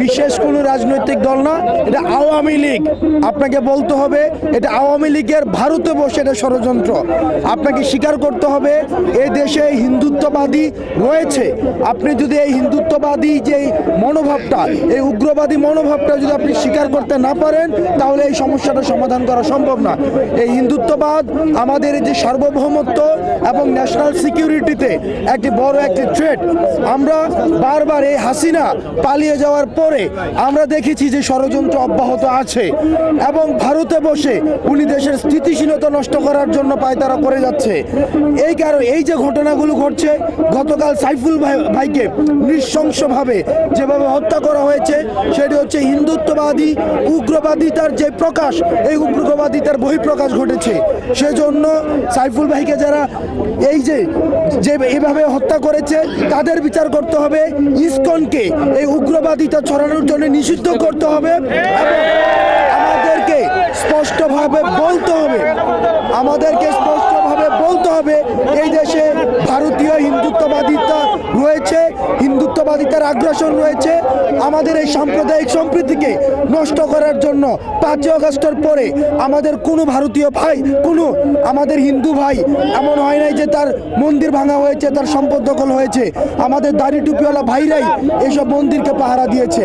বিশেষ কোনো রাজনৈতিক দল না, এটা আওয়ামী লীগ। আপনাকে বলতে হবে, এটা আওয়ামী লীগের ভারতে বসে এটা ষড়যন্ত্র। আপনাকে স্বীকার করতে হবে, এ দেশে হিন্দুত্ববাদী রয়েছে। আপনি যদি এই হিন্দুত্ববাদী যে মনোভাবটা, এই উগ্রবাদী মনোভাবটা যদি আপনি স্বীকার করতে না পারেন, তাহলে এই সমস্যাটা সমাধান করা সম্ভব না। এই হিন্দুত্ববাদ আমাদের যে সার্বভৌমত্ব এবং ন্যাশনাল সিকিউরিটিতে একটি বড় একটি থ্রেট আমরা বারবার এই হাসিনা পালিয়ে যাওয়ার পরে আমরা দেখেছি যে ষড়যন্ত্র অব্যাহত আছে এবং ভারতে বসে উনি দেশের স্থিতিশীলতা নষ্ট করার জন্য পায়তারা করে যাচ্ছে। এই কারণে এই যে ঘটনাগুলো ঘটছে, গতকাল সাইফুল ভাই ভাইকে নৃশংসভাবে যেভাবে হত্যা করা হয়েছে, সেটি হচ্ছে হিন্দুত্ববাদী উগ্রবাদিতার যে প্রকাশ, এই উগ্রবাদিতার বহিঃপ্রকাশ ঘটেছে। সেজন্য সাইফুল ভাইকে যারা এই যে যে এভাবে হত্যা করেছে, তাদের বিচার করতে হবে। ইসকনকে এই উগ্রবাদিতা ছড়ানোর জন্য নিষিদ্ধ করতে হবে আমাদেরকে স্পষ্টভাবে বলতে হবে। আমাদেরকে স্পষ্টভাবে বলতে হবে, এই দেশে ভারতীয় হিন্দুত্ববাদিতা রয়েছে, হিন্দুত্ববাদিতার আগ্রাসন রয়েছে। আমাদের এই সাম্প্রদায়িক সম্প্রীতিকে নষ্ট করার জন্য পাঁচই অগস্টের পরে আমাদের কোনো ভারতীয় ভাই, কোনো আমাদের হিন্দু ভাই এমন হয় নাই যে তার মন্দির ভাঙা হয়েছে, তার সম্পদ দখল হয়েছে। আমাদের দাড়ি টুপিওয়ালা ভাইরাই এইসব মন্দিরকে পাহারা দিয়েছে।